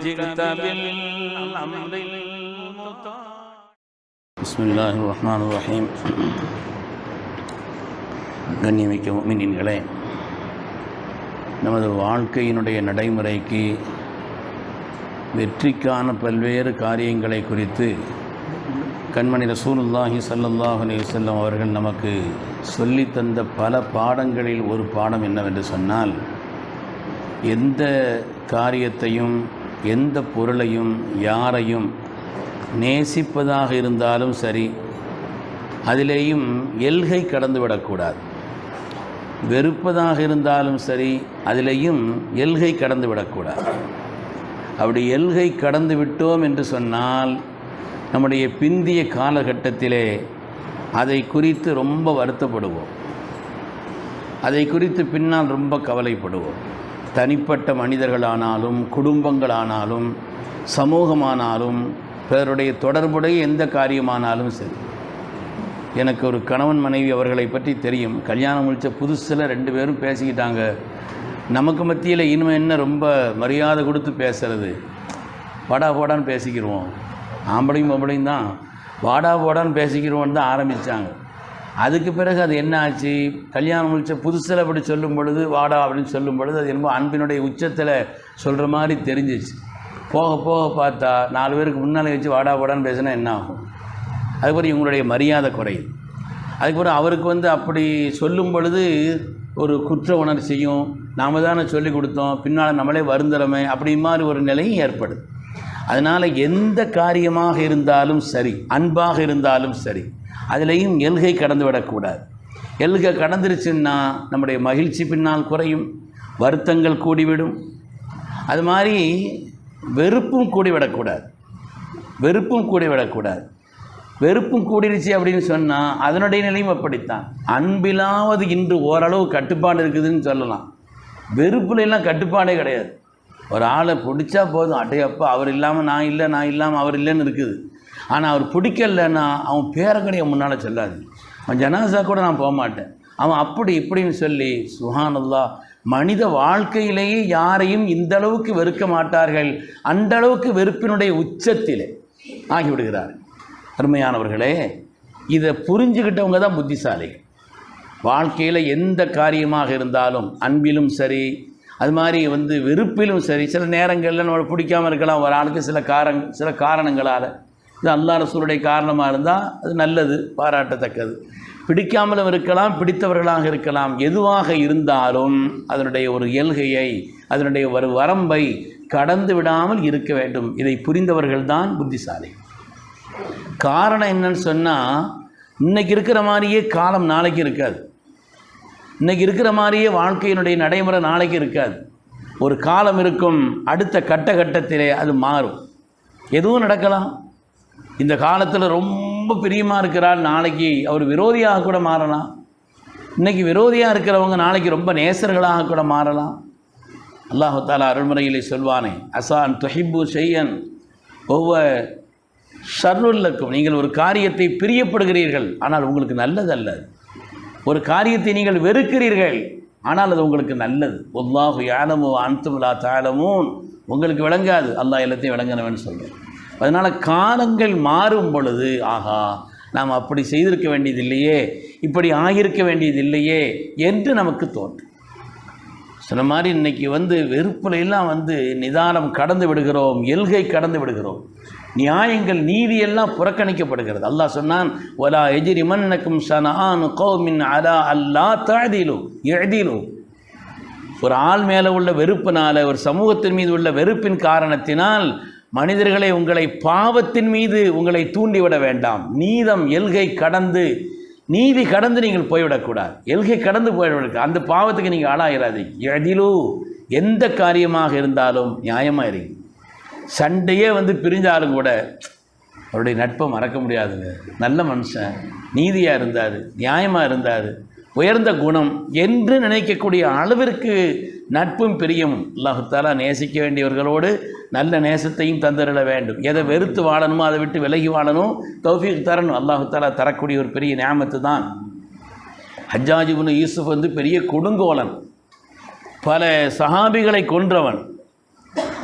جئت بالأمر المطاع بسم الله الرحمن الرحيم கண்ணியமிக்க முமினின்களே நமது வாழ்க்கையினுடைய நடைமுறைக்கு வெற்றிக்கான பல்வேறு காரியங்களை குறித்து கண்மணி ரசூலுல்லாஹி ஸல்லல்லாஹு அலைஹி வஸல்லம் அவர்கள் நமக்கு சொல்லித் தந்த பல பாடங்களில் ஒரு பாடம் என்னவென்று சொன்னால் எந்த காரியத்தையும் எந்த பொருளையும் யாரையும் நேசிப்பதாக இருந்தாலும் சரி அதிலேயும் எல்கை கடந்துவிடக்கூடாது. வெறுப்பதாக இருந்தாலும் சரி அதிலேயும் எல்கை கடந்து விடக்கூடாது அப்படி எல்கை கடந்து விட்டோம் என்று சொன்னால் நம்முடைய பிந்திய காலகட்டத்திலே அதை குறித்து ரொம்ப வருத்தப்படுவோம். அதை குறித்து பின்னால் ரொம்ப கவலைப்படுவோம். தனிப்பட்ட மனிதர்களானாலும் குடும்பங்களானாலும் சமூகமானாலும் பிறருடைய தொடர்புடைய எந்த காரியமானாலும் சரி. எனக்கு ஒரு கணவன் மனைவி அவர்களை பற்றி தெரியும். கல்யாணம் முடித்த புதுசில் ரெண்டு பேரும் பேசிக்கிட்டாங்க. நமக்கு மத்தியில் இனிமே என்ன ரொம்ப மரியாதை கொடுத்து பேசுறது? வாடா போடான்னு பேசிக்கிடுவோம் ஆம்பளையும் பொம்பளையும் தான். வாடா போடான்னு பேசிக்கிடுவோன்னு தான் ஆரம்பித்தாங்க அதுக்கு பிறகு அது என்ன ஆச்சு? கல்யாணம் முடித்த புதுசில் அப்படி சொல்லும் பொழுது வாடா அப்படின்னு சொல்லும் பொழுது அது என்னமோ அன்பினுடைய உச்சத்தில் சொல்கிற மாதிரி தெரிஞ்சிச்சு. போக போக பார்த்தா நாலு பேருக்கு முன்னாலே வச்சு வாடா போடான்னு பேசினா என்ன ஆகும்? அதுக்கப்புறம் இவங்களுடைய மரியாதை குறையுது. அதுக்கப்புறம் அவருக்கு வந்து அப்படி சொல்லும் பொழுது ஒரு குற்ற உணர்ச்சியும் நாம் தானே சொல்லி கொடுத்தோம் பின்னால் நம்மளே வருந்துறமே அப்படி மாதிரி ஒரு நிலையும் ஏற்படுது. அதனால் எந்த காரியமாக இருந்தாலும் சரி அன்பாக இருந்தாலும் சரி அதுலேயும் எல்கை கடந்து விடக்கூடாது எல்கை கடந்துருச்சுன்னா நம்முடைய மகிழ்ச்சி பின்னால் குறையும் வருத்தங்கள் கூடிவிடும். அது மாதிரி வெறுப்பும் கூடிவிடக்கூடாது. வெறுப்பும் கூடிவிடக்கூடாது. வெறுப்பும் கூடிருச்சு அப்படின்னு சொன்னால் அதனுடைய நிலையும் அப்படித்தான். அன்பிலாவது இன்று ஓரளவு கட்டுப்பாடு இருக்குதுன்னு சொல்லலாம். வெறுப்புலாம் கட்டுப்பாடே கிடையாது. ஒரு ஆளை பிடிச்சா போதும். அட்டையப்பா அவர் இல்லாமல் நான் இல்லை நான் இல்லாமல் அவர் இல்லைன்னு இருக்குது. ஆனால் அவர் பிடிக்கலன்னா அவன் பேரக்கடையை முன்னால் சொல்லாது. அவன் ஜனாசா கூட நான் போக மாட்டேன். அவன் அப்படி இப்படின்னு சொல்லி சுஹானல்லா மனித வாழ்க்கையிலேயே யாரையும் இந்த அளவுக்கு வெறுக்க மாட்டார்கள். அந்த அளவுக்கு வெறுப்பினுடைய உச்சத்திலே ஆகிவிடுகிறார் அருமையானவர்களே இதை புரிஞ்சுக்கிட்டவங்க தான் புத்திசாலிகள். வாழ்க்கையில் எந்த காரியமாக இருந்தாலும் அன்பிலும் சரி அது மாதிரி வந்து வெறுப்பிலும் சரி சில நேரங்களில் நம்ம பிடிக்காமல் இருக்கலாம். ஒரு ஆளுக்கு சில காரங் சில காரணங்களால் இது அல்லா ரசூலுடைய காரணமாக இருந்தால் அது நல்லது பாராட்டத்தக்கது. பிடிக்காமலும் இருக்கலாம் பிடித்தவர்களாக இருக்கலாம். எதுவாக இருந்தாலும் அதனுடைய ஒரு இயல்கையை அதனுடைய ஒரு வரம்பை கடந்து விடாமல் இருக்க வேண்டும். இதை புரிந்தவர்கள்தான் புத்திசாலி. காரணம் என்னன்னு சொன்னால் இன்னைக்கு இருக்கிற மாதிரியே காலம் நாளைக்கு இருக்காது. இன்னைக்கு இருக்கிற மாதிரியே வாழ்க்கையினுடைய நடைமுறை நாளைக்கு இருக்காது. ஒரு காலம் இருக்கும் அடுத்த கட்ட கட்டத்திலே அது மாறும். எதுவும் நடக்கலாம். இந்த காலத்தில் ரொம்ப பிரியமாக இருக்கிறார் நாளைக்கு அவர் விரோதியாக கூட மாறலாம். இன்னைக்கு விரோதியாக இருக்கிறவங்க நாளைக்கு ரொம்ப நேசர்களாக கூட மாறலாம். அல்லாஹால தாலா அருள்முறையிலே சொல்வானே அசான் தொஹிப்பு செய்யன் ஒவ்வொரு ஷர்ருல்லக்கும் நீங்கள் ஒரு காரியத்தை பிரியப்படுகிறீர்கள் ஆனால் உங்களுக்கு நல்லதல்ல ஒரு காரியத்தை நீங்கள் வெறுக்கிறீர்கள் ஆனால் அது உங்களுக்கு நல்லது. ஒல்லாஹு யானமோ அன்துமுலா தாளமும் உங்களுக்கு விளங்காது. அல்லாஹ் எல்லாத்தையும் விளங்கினவன் சொல்கிறேன் அதனால் காலங்கள் மாறும் பொழுது ஆஹா நாம் அப்படி செய்திருக்க வேண்டியதில்லையே இப்படி ஆகியிருக்க வேண்டியதில்லையே என்று நமக்கு தோன்றும். சில மாதிரி இன்னைக்கு வந்து வெறுப்புலையெல்லாம் வந்து நிதானம் கடந்து விடுகிறோம் எல்கை கடந்து விடுகிறோம். நியாயங்கள் நீதியெல்லாம் புறக்கணிக்கப்படுகிறது. அல்லாஹ் சொன்னான் ஒலா எஜிரி மன்னக்கும் சனான் கௌமின் அலா அல்லா தாதிலு எழுதிலு ஒரு ஆள் மேலே உள்ள வெறுப்பினால் ஒரு சமூகத்தின் மீது உள்ள வெறுப்பின் காரணத்தினால் மனிதர்களை உங்களை பாவத்தின் மீது உங்களை தூண்டிவிட வேண்டாம். நீதம் எல்கை கடந்து நீதி கடந்து நீங்கள் போய்விடக்கூடாது. எல்கை கடந்து போய்விடக்கூடாது. அந்த பாவத்துக்கு நீங்கள் ஆளாயிராதீங்க. எதிலோ எந்த காரியமாக இருந்தாலும் நியாயமாக இருங்க. சண்டையே வந்து பிரிஞ்சாலும் கூட அவருடைய நட்பை மறக்க முடியாதுங்க. நல்ல மனுஷன் நீதியாக இருந்தார் நியாயமாக இருந்தார் உயர்ந்த குணம் என்று நினைக்கக்கூடிய அளவிற்கு நட்பும் பிரியும். அல்லாஹுத்தாலா நேசிக்க வேண்டியவர்களோடு நல்ல நேசத்தையும் தந்திரல வேண்டும். எதை வெறுத்து வாழணுமோ அதை விட்டு விலகி வாழணும். தௌஃபீக் தரணும். அல்லாஹுத்தாலா தரக்கூடிய ஒரு பெரிய நியாமத்து தான். ஹஜ்ஜாஜிபுன் யூசுப் வந்து பெரிய கொடுங்கோலன். பல சஹாபிகளை கொன்றவன்.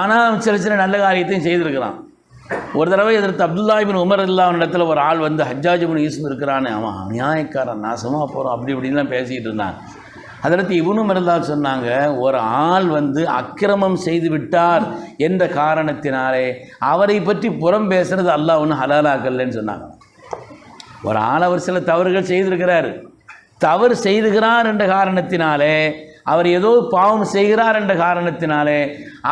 ஆனால் சில சில நல்ல காரியத்தையும் செய்திருக்கிறான். ஒரு தடவை எதிர்த்து அப்துல்லாஹிபின் உமர் இல்லாம இடத்துல ஒரு ஆள் வந்து ஹஜ்ஜாஜ் இபின் யூசுப் இருக்கிறானே அவன் அநியாயக்காரன் நாசமாக போகிறோம் அப்படி இப்படின்லாம் பேசிகிட்டு இருந்தான். அதற்கு இவனும் இருந்தால் சொன்னாங்க ஒரு ஆள் வந்து அக்கிரமம் செய்து விட்டார் என்ற காரணத்தினாலே அவரை பற்றி புறம் பேசுறது அல்லாஹ் ஒன்றும் ஹலாலாக்கல்லன்னு சொன்னாங்க. ஒரு ஆள் அவர் சில தவறுகள் செய்திருக்கிறார். தவறு செய்துகிறார் என்ற காரணத்தினாலே அவர் ஏதோ பாவம் செய்கிறார் என்ற காரணத்தினாலே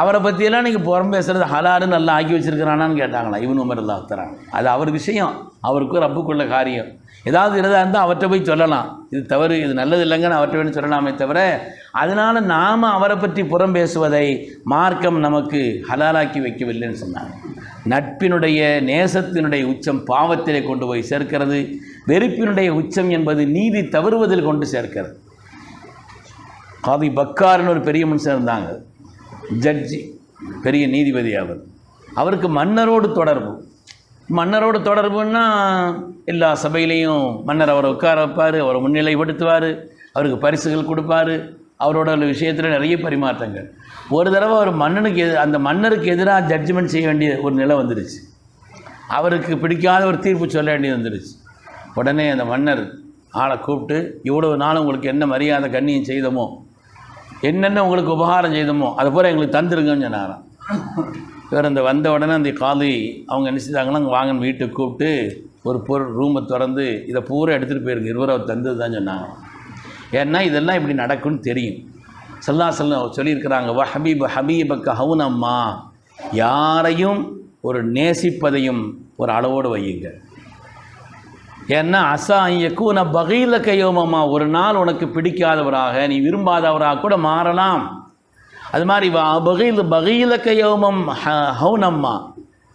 அவரை பற்றியெல்லாம் நீங்கள் புறம் பேசுறது ஹலாலுன்னு நல்லா ஆக்கி வச்சிருக்கிறானான்னு கேட்டாங்களா இவனு உமர் அல்லா தரான் அது அவர் விஷயம். அவருக்கு ரப்புக்குள்ள காரியம். ஏதாவது இருந்தால் இருந்தால் அவற்றை போய் சொல்லலாம். இது தவறு இது நல்லது இல்லைங்கன்னு அவற்றை வேணும் சொல்லலாமே தவிர அதனால் நாம் அவரை பற்றி புறம் பேசுவதை மார்க்கம் நமக்கு ஹலாலாக்கி வைக்கவில்லைன்னு சொன்னாங்க. நட்பினுடைய நேசத்தினுடைய உச்சம் பாவத்திலே கொண்டு போய் சேர்க்கிறது. வெறுப்பினுடைய உச்சம் என்பது நீதி தவறுவதில் கொண்டு சேர்க்கிறது. காதி பக்கார்னு ஒரு பெரிய மனுஷன் இருந்தாங்க. ஜட்ஜி பெரிய நீதிபதி அவர். அவருக்கு மன்னரோடு தொடர்பு. மன்னரோட தொடர்புன்னா எல்லா சபையிலையும் மன்னர் அவரை உட்கார வைப்பார் அவரை முன்னிலைப்படுத்துவார் அவருக்கு பரிசுகள் கொடுப்பாரு. அவரோட விஷயத்தில் நிறைய பரிமாற்றங்கள். ஒரு தடவை அவர் மன்னனுக்கு எது அந்த மன்னருக்கு எதிராக ஜட்ஜ்மெண்ட் செய்ய வேண்டிய ஒரு நிலை வந்துடுச்சு அவருக்கு பிடிக்காத ஒரு தீர்ப்பு சொல்ல வேண்டியது வந்துருச்சு. உடனே அந்த மன்னர் ஆளை கூப்பிட்டு இவ்வளவு நாள் உங்களுக்கு என்ன மரியாதை கண்ணியம் செய்தோமோ என்னென்ன உங்களுக்கு உபகாரம் செய்தோமோ அதை போல் எங்களுக்கு தந்துருங்கன்னு சொன்னாராம். இவர் அந்த வந்த உடனே அந்த காலி அவங்க என்ன செஞ்சாங்கன்னா அங்கே வாங்கன்னு வீட்டுக்கு கூப்பிட்டு ஒரு பொருள் ரூமை திறந்து இதை பூரா எடுத்துகிட்டு போயிருங்க இருவர் அவர் தந்தது தான் சொன்னாங்க. ஏன்னா இதெல்லாம் இப்படி நடக்கும்னு தெரியும். சல்லா சொல்ல சொல்லியிருக்கிறாங்க வ ஹபீப் ஹபீபக்க ஹவுனம்மா யாரையும் ஒரு நேசிப்பதையும் ஒரு அளவோடு வையுங்க. ஏன்னா அசா ஐயக்கூன பகையில் கையோமம்மா ஒரு நாள் உனக்கு பிடிக்காதவராக நீ விரும்பாதவராக கூட மாறலாம். அது மாதிரி வா பகீல் பகையில கையோமம் ஹ- ஹவுனம்மா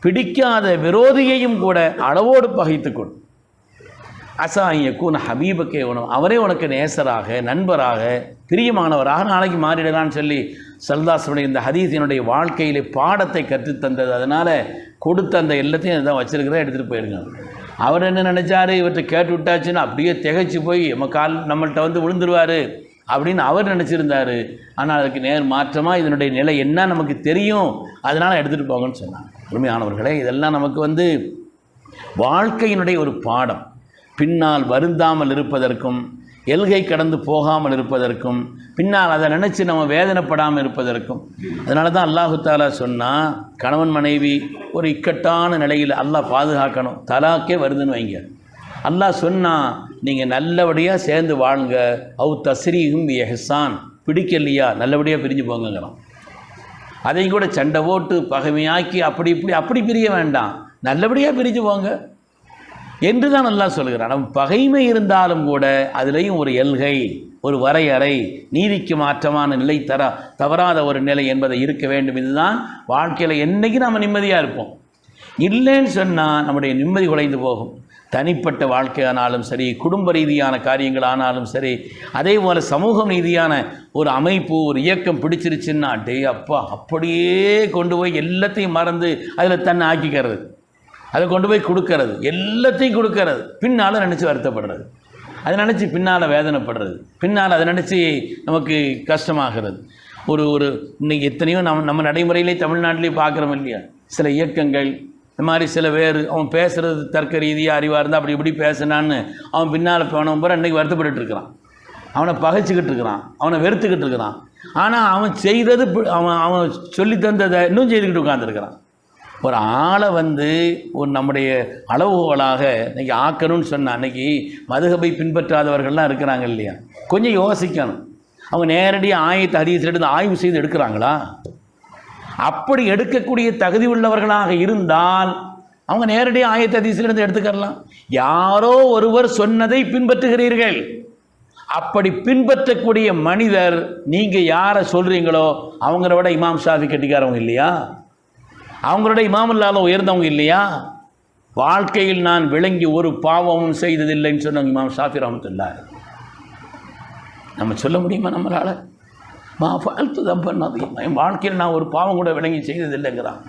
பிடிக்காத விரோதியையும் கூட அளவோடு பகைத்துக்கொள். அசா ஐயக்கூன ஹபீபக்கே உணவு. அவரே உனக்கு நேசராக நண்பராக பிரியமானவராக நாளைக்கு மாறிடலான்னு சொல்லி சல்தாசனுடைய இந்த ஹதீஸினுடைய வாழ்க்கையிலே பாடத்தை கற்றுத்தந்தது அதனால் கொடுத்த அந்த எல்லாத்தையும் இதான் வச்சிருக்கிறத எடுத்துகிட்டு போயிருங்க. அவர் என்ன நினச்சாரு? இவர்கிட்ட கேட்டு விட்டாச்சுன்னு அப்படியே திகைச்சு போய் நம்ம கால் நம்மள்கிட்ட வந்து விழுந்துருவார். அப்படின்னு அவர் நினச்சிருந்தாரு. ஆனால் அதுக்கு நேர் மாற்றமாக இதனுடைய நிலை என்ன நமக்கு தெரியும்? அதனால் எடுத்துகிட்டு போங்கன்னு சொன்னாங்க. உண்மையானவர்களே இதெல்லாம் நமக்கு வந்து வாழ்க்கையினுடைய ஒரு பாடம். பின்னால் வருந்தாமல் இருப்பதற்கும் எல்கை கடந்து போகாமல் இருப்பதற்கும் பின்னால் அதை நினச்சி நம்ம வேதனைப்படாமல் இருப்பதற்கும். அதனால தான் அல்லாஹு தாலா சொன்னால் கணவன் மனைவி ஒரு இக்கட்டான நிலையில் அல்லாஹ் பாதுகாக்கணும். தலாக்கே வருதுன்னு வைங்க. அல்லாஹ் சொன்னால் நீங்கள் நல்லபடியாக சேர்ந்து வாழுங்க. அவு தஸ்ரீகும் எஹசான். பிடிக்கலையா? நல்லபடியாக பிரிஞ்சு போங்கிறான் அதையும் கூட சண்டை போட்டு பகைமையாக்கி அப்படி இப்படி அப்படி பிரிய வேண்டாம். நல்லபடியாக பிரிஞ்சு போங்க. என்று தான் நல்லா சொல்கிறான் நம்ம பகைமை இருந்தாலும் கூட அதுலேயும் ஒரு எல்கை ஒரு வரையறை நீதிக்கு மாற்றமான நிலை தர தவறாத ஒரு நிலை என்பதை இருக்க வேண்டும். இதுதான் வாழ்க்கையில் என்றைக்கு நம்ம நிம்மதியாக இருப்போம். இல்லைன்னு சொன்னால் நம்முடைய நிம்மதி குலைந்து போகும். தனிப்பட்ட வாழ்க்கையானாலும் சரி குடும்ப ரீதியான காரியங்கள் ஆனாலும் சரி அதே போல் சமூகம் ரீதியான ஒரு அமைப்பு ஒரு இயக்கம் பிடிச்சிருச்சுன்னா டே அப்பா அப்படியே கொண்டு போய் எல்லாத்தையும் மறந்து அதில் தன்னை ஆக்கிக்கிறது. அதை கொண்டு போய் கொடுக்கறது. எல்லாத்தையும் கொடுக்கறது. பின்னால் நினச்சி வருத்தப்படுறது. அதை நினச்சி பின்னால் வேதனைப்படுறது. பின்னால் அதை நினச்சி நமக்கு கஷ்டமாகிறது. ஒரு ஒரு இன்னைக்கு எத்தனையோ நம்ம நம்ம நடைமுறையிலே தமிழ்நாட்டிலே பார்க்குறோம் இல்லையா? சில இயக்கங்கள் இந்த மாதிரி சில பேர் அவன் பேசுகிறது தர்க்க ரீதியாக அறிவாக இருந்தால் அப்படி இப்படி பேசினான்னு அவன் பின்னால் போனவன் பூரா இன்றைக்கி வருத்தப்பட்டுட்டு இருக்கிறான். அவனை பகைச்சிக்கிட்டு இருக்கிறான். அவனை வெறுத்துக்கிட்டு இருக்கிறான். ஆனால் அவன் செய்தது அவன் அவன் சொல்லி தந்ததை இன்னும் செய்துக்கிட்டு உட்காந்துருக்கிறான் ஒரு ஆளை வந்து ஒரு நம்முடைய அளவுகோலாக இன்னைக்கு ஆக்கணும்னு சொன்ன அன்னைக்கு மதுகபை பின்பற்றாதவர்கள்லாம் இருக்கிறாங்க இல்லையா? கொஞ்சம் யோசிக்கணும். அவங்க நேரடியாக ஆயத்தை ஹதீஸில் எடுத்து ஆய்வு செய்து எடுக்கிறாங்களா? அப்படி எடுக்கக்கூடிய தகுதி உள்ளவர்களாக இருந்தால் அவங்க நேரடியாக ஆயத்த அதிசிலிருந்து எடுத்துக்கலாம் யாரோ ஒருவர் சொன்னதை பின்பற்றுகிறீர்கள். அப்படி பின்பற்றக்கூடிய மனிதர் நீங்கள் யாரை சொல்கிறீங்களோ அவங்கள விட இமாம் ஷாஃபி கட்டிக்காரவங்க இல்லையா? அவங்களோட இமாம் இல்லாத உயர்ந்தவங்க இல்லையா? வாழ்க்கையில் நான் விளங்கி ஒரு பாவமும் செய்ததில்லைன்னு சொன்னவங்க இமாம் ஷாஃபி ரஹமத்துல்லாஹ். நம்ம சொல்ல முடியுமா நம்மளால்? மா ஃபால்த்து தான் பண்ணாது என் வாழ்க்கையில் நான் ஒரு பாவம் கூட விளங்கி செய்ததில்லைங்கிறான்.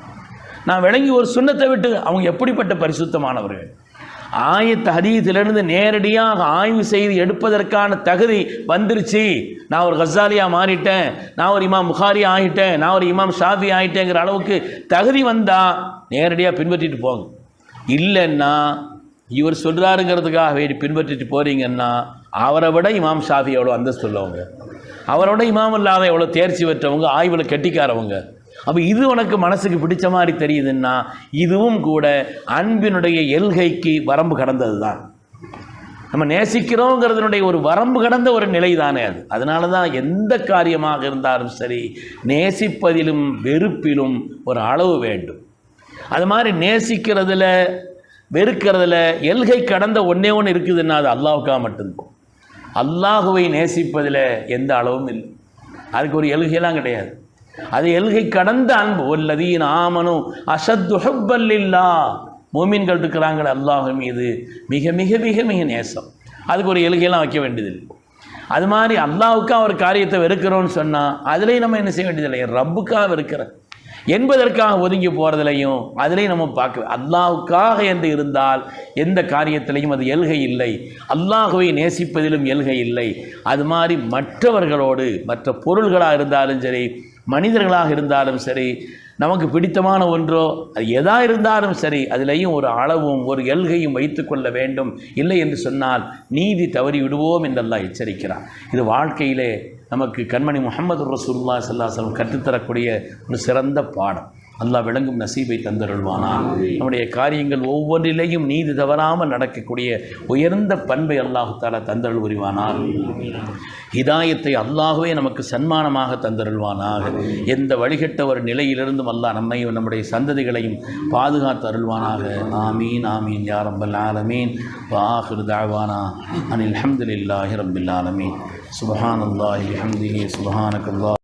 நான் விளங்கி ஒரு சுண்ணத்தை விட்டு அவங்க எப்படிப்பட்ட பரிசுத்தமானவர்கள்? ஆயத்த ஹதீஸிலிருந்து நேரடியாக ஆய்வு செய்து எடுப்பதற்கான தகுதி வந்துருச்சு. நான் ஒரு ஹசாலியாக மாறிட்டேன். நான் ஒரு இமாம் புகாரி ஆகிட்டேன் நான் ஒரு இமாம் ஷாஃபி ஆகிட்டேங்கிற அளவுக்கு தகுதி வந்தால் நேரடியாக பின்பற்றிட்டு போங்க. இல்லைன்னா இவர் சொல்கிறாருங்கிறதுக்காக வேண்டி பின்பற்றிட்டு போகிறீங்கன்னா அவரை விட இமாம் ஷாஃபி எவ்வளோ அந்தஸ்து உள்ளவங்க. அவரோட இமாம் இல்லாத எவ்வளோ தேர்ச்சி பெற்றவங்க ஆய்வில் கெட்டிக்காரவங்க. அப்போ இது உனக்கு மனசுக்கு பிடிச்ச மாதிரி தெரியுதுன்னா இதுவும் கூட அன்பினுடைய எல்கைக்கு வரம்பு கடந்தது தான் நம்ம நேசிக்கிறோங்கிறதுனுடைய ஒரு வரம்பு கடந்த ஒரு நிலை தானே அது. அதனால தான் எந்த காரியமாக இருந்தாலும் சரி நேசிப்பதிலும் வெறுப்பிலும் ஒரு அளவு வேண்டும். அது மாதிரி நேசிக்கிறதுல வெறுக்கிறதுல எல்கை கடந்த ஒன்றே ஒன்று இருக்குதுன்னா அது அல்லாவுக்காக மட்டும்தான். அல்லாஹுவை நேசிப்பதில் எந்த அளவும் இல்லை. அதுக்கு ஒரு எழுகையெல்லாம் கிடையாது. அது எல்கை கடந்த அன்பு. ஒல்லதீன் ஆமனும் அசத்துஹப்பல்லில்லா மோமீன்கள் இருக்கிறாங்களே அல்லாஹ் மீது. மிக மிக மிக மிக நேசம். அதுக்கு ஒரு எழுகையெல்லாம் வைக்க வேண்டியதில்லை. அது மாதிரி அல்லாவுக்காக ஒரு காரியத்தை வெறுக்கிறோன்னு சொன்னால் அதுலேயும் நம்ம என்ன செய்ய வேண்டியதில்லை? ரப்புக்காக வெறுக்கிறேன். என்பதற்காக ஒதுங்கி போகிறதுலையும் அதிலையும் நம்ம பார்க்க அல்லாவுக்காக என்று இருந்தால் எந்த காரியத்திலையும் அது எல்கை இல்லை. அல்லாஹுவை நேசிப்பதிலும் எல்கை இல்லை. அது மாதிரி மற்றவர்களோடு மற்ற பொருள்களாக இருந்தாலும் சரி மனிதர்களாக இருந்தாலும் சரி நமக்கு பிடித்தமான ஒன்றோ அது எதா இருந்தாலும் சரி அதிலையும் ஒரு அளவும் ஒரு எல்கையும் வைத்துக்கொள்ள வேண்டும். இல்லை என்று சொன்னால் நீதி தவறி விடுவோம் என்றெல்லாம் எச்சரிக்கிறார். இது வாழ்க்கையிலே நமக்கு கண்மணி முகமது ரசூல்லா சல்லாஹலம் கற்றுத்தரக்கூடிய ஒரு சிறந்த பாடம். அல்லாஹ் விளங்கும் நசீபை தந்தருள்வானா. நம்முடைய காரியங்கள் ஒவ்வொன்றிலேயும் நீதி தவறாமல் நடக்கக்கூடிய உயர்ந்த பண்பை அல்லாஹால தந்தருள் புரிவானார் ஹிதாயத்தை அல்லாஹுவே நமக்கு சன்மானமாக தந்தருள்வானாக. எந்த வழிகட்ட ஒரு நிலையிலிருந்தும் அல்லாஹ் நம்மையும் நம்முடைய சந்ததிகளையும் பாதுகாத்து அருள்வானாக. ஆமீன் ஆமீன் யா ரப்பல் ஆலமீன். வாஹிர் தாவானா அனில் அஹமதுல்லாஹி ரப்பில் ஆலமீன். சுபஹானல்லாஹி பிஹம்திஹி. சுபஹானக்கல்லாஹ்